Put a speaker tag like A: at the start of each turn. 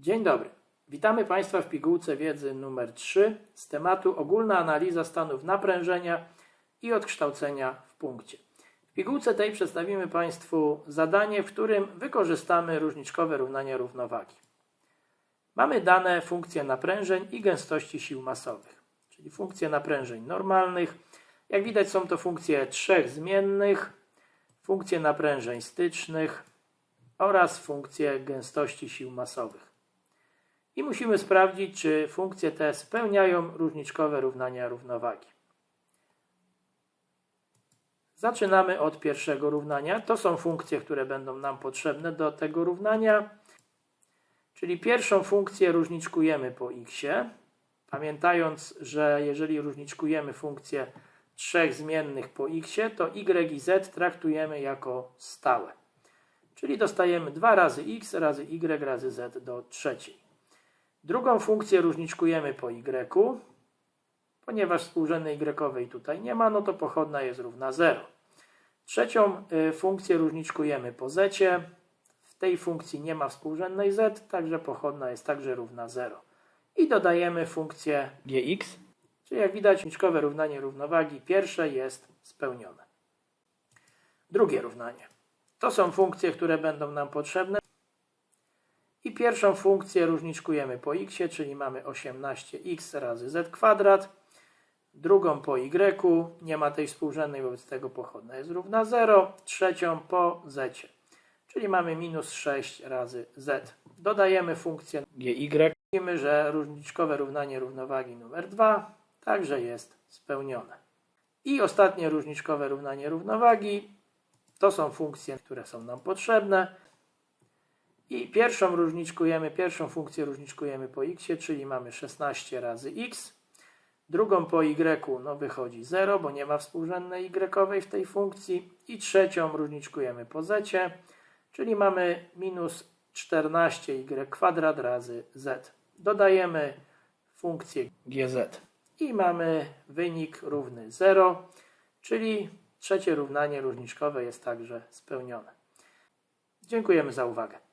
A: Dzień dobry. Witamy Państwa w pigułce wiedzy numer 3 z tematu ogólna analiza stanów naprężenia i odkształcenia w punkcie. W pigułce tej przedstawimy Państwu zadanie, w którym wykorzystamy różniczkowe równania równowagi. Mamy dane funkcje naprężeń i gęstości sił masowych, czyli funkcje naprężeń normalnych. Jak widać są to funkcje trzech zmiennych, funkcje naprężeń stycznych oraz funkcje gęstości sił masowych. I musimy sprawdzić, czy funkcje te spełniają różniczkowe równania równowagi. Zaczynamy od pierwszego równania. To są funkcje, które będą nam potrzebne do tego równania. Czyli pierwszą funkcję różniczkujemy po x. Pamiętając, że jeżeli różniczkujemy funkcję trzech zmiennych po x, to y i z traktujemy jako stałe. Czyli dostajemy 2 razy x razy y razy z do trzeciej. Drugą funkcję różniczkujemy po y. Ponieważ współrzędnej y tutaj nie ma, no to pochodna jest równa 0. Trzecią y, funkcję różniczkujemy po z. W tej funkcji nie ma współrzędnej z, także pochodna jest także równa 0. I dodajemy funkcję gx, czyli jak widać różniczkowe równanie równowagi pierwsze jest spełnione. Drugie równanie. To są funkcje, które będą nam potrzebne. I pierwszą funkcję różniczkujemy po x, czyli mamy 18x razy z kwadrat. Drugą po y, nie ma tej współrzędnej, wobec tego pochodna jest równa 0. Trzecią po z, czyli mamy minus 6 razy z. Dodajemy funkcję gy. Widzimy, że różniczkowe równanie równowagi numer 2 także jest spełnione. I ostatnie różniczkowe równanie równowagi to są funkcje, które są nam potrzebne. I pierwszą różniczkujemy, pierwszą funkcję różniczkujemy po x, czyli mamy 16 razy x. Drugą po y, no wychodzi 0, bo nie ma współrzędnej y w tej funkcji. I trzecią różniczkujemy po z, czyli mamy minus 14y kwadrat razy z. Dodajemy funkcję gz i mamy wynik równy 0, czyli trzecie równanie różniczkowe jest także spełnione. Dziękujemy za uwagę.